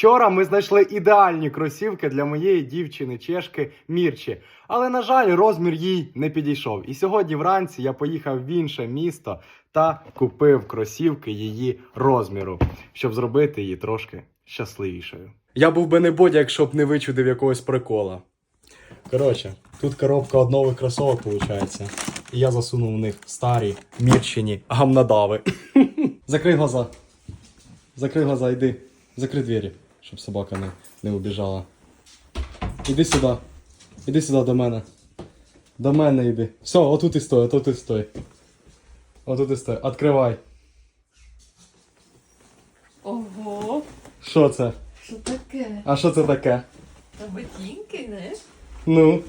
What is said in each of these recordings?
Вчора ми знайшли ідеальні кросівки для моєї дівчини чешки Мірчі, але на жаль, розмір їй не підійшов. І сьогодні вранці я поїхав в інше місто та купив кросівки її розміру, щоб зробити її трошки щасливішою. Я був би не бодя, якщо б не вичудив якогось прикола. Коротше, тут коробка од нових кросовок виходить. І я засунув в них старі мірчині гамнадави. Закрий глаза. Закрий глаза, йди. Закрий двері, щоб собака не, не убіжала. Іди сюди. Іди сюди до мене. До мене йди. Все, отут і стой, отут і стой. Отут і стой. Откривай. Ого, Що це? що таке? А що це таке? Та ботинки, не? Ну.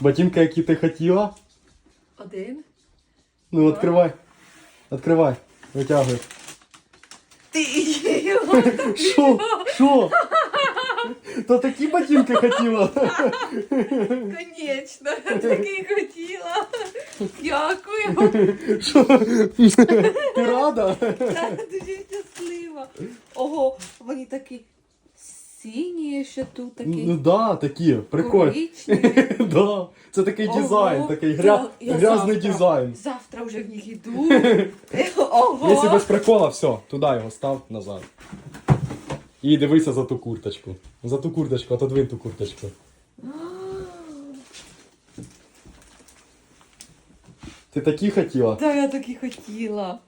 Ботинка, які ти хотіла? Один. Ну, відкривай. Відкривай. Витягуй. Ти Що? Що? То такі ботинки хотіла. Конечно, такі хотіла. Дякую. Що? Ти рада? Так, дуже щаслива. Ого, вони такі сині ще тут такі. Ну да, такі, прикольно. коричневі. Да, це такий Ого, дизайн, такий гря... я грязний завтра- дизайн. Завтра вже в них іду. Ого. Якщо без прикола, все, туди його став назад. І дивися за ту курточку. За ту курточку, отодвинь ту курточку. Ти такі хотіла? Та я такі хотіла.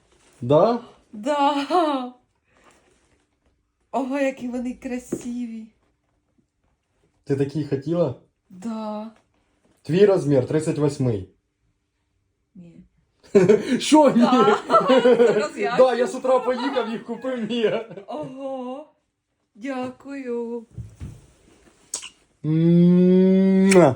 Да? Да. Ого, які вони красиві. Ти такі хотіла? Да. Твій розмір 38. Ні. Що ні? Да. Да, я з утра поїхав, їх купив ні. Ого. Дякую. Муа.